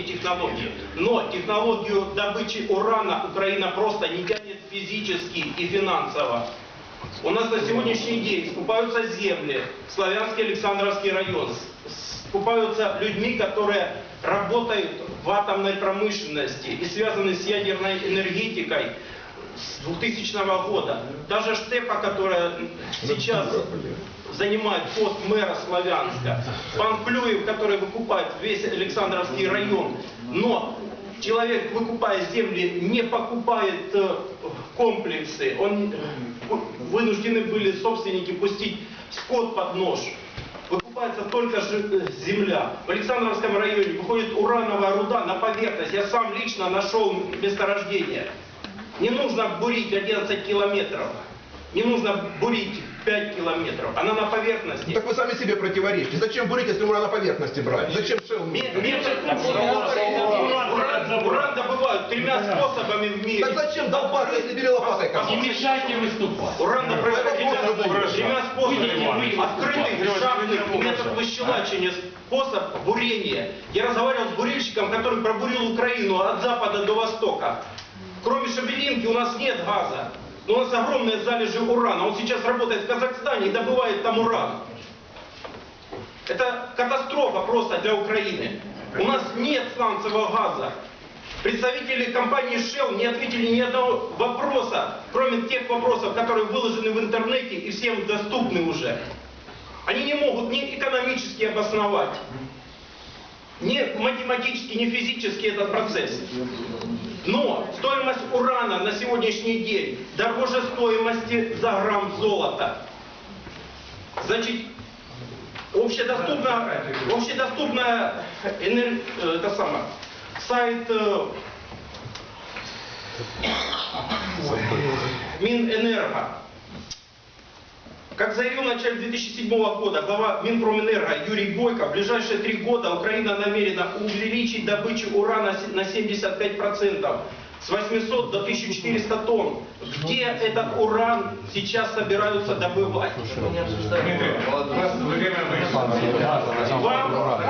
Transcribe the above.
эти технологии. Но технологию добычи урана Украина просто не тянет физически и финансово. У нас на сегодняшний день скупаются земли, Славянский Александровский район, скупаются людьми, которые работают в атомной промышленности и связаны с ядерной энергетикой с 2000 года. Даже Штепа, которая сейчас занимает пост мэра Славянска, пан Плюев, который выкупает весь Александровский район, но человек, выкупая земли, не покупает э, комплексы, он э, вынуждены были собственники пустить скот под нож. Выкупается только э, земля. В Александровском районе выходит урановая руда на поверхность. Я сам лично нашел месторождение. Не нужно бурить 11 километров. Не нужно бурить 5 километров. Она на поверхности. Ну, Так вы сами себе противоречите. Зачем бурить, если уран на поверхности брать? Зачем шел? Уран, добывают тремя способами в мире. Так зачем долбаться, если бери лопатой Не копать? мешайте выступать. Уран добывают тремя тремя способами. Открытый, шахтный метод выщелачивания, способ бурения. Я разговаривал с бурильщиком, который пробурил Украину от запада до востока. Кроме Шабелинки у нас нет газа. Но у нас огромные залежи урана. Он сейчас работает в Казахстане и добывает там уран. Это катастрофа просто для Украины. У нас нет сланцевого газа. Представители компании Shell не ответили ни одного вопроса, кроме тех вопросов, которые выложены в интернете и всем доступны уже. Они не могут ни экономически обосновать, ни математически, ни физически этот процесс. Но стоимость урана на сегодняшний день дороже стоимости за грамм золота. Значит, общедоступно, общедоступно энер- э, это самое, сайт э, Минэнерго. Как заявил в начале 2007 года глава Минпромэнерго Юрий Бойко, в ближайшие три года Украина намерена увеличить добычу урана на 75%. С 800 до 1400 тонн. Где этот уран сейчас собираются добывать? Время вышло. Вам, вам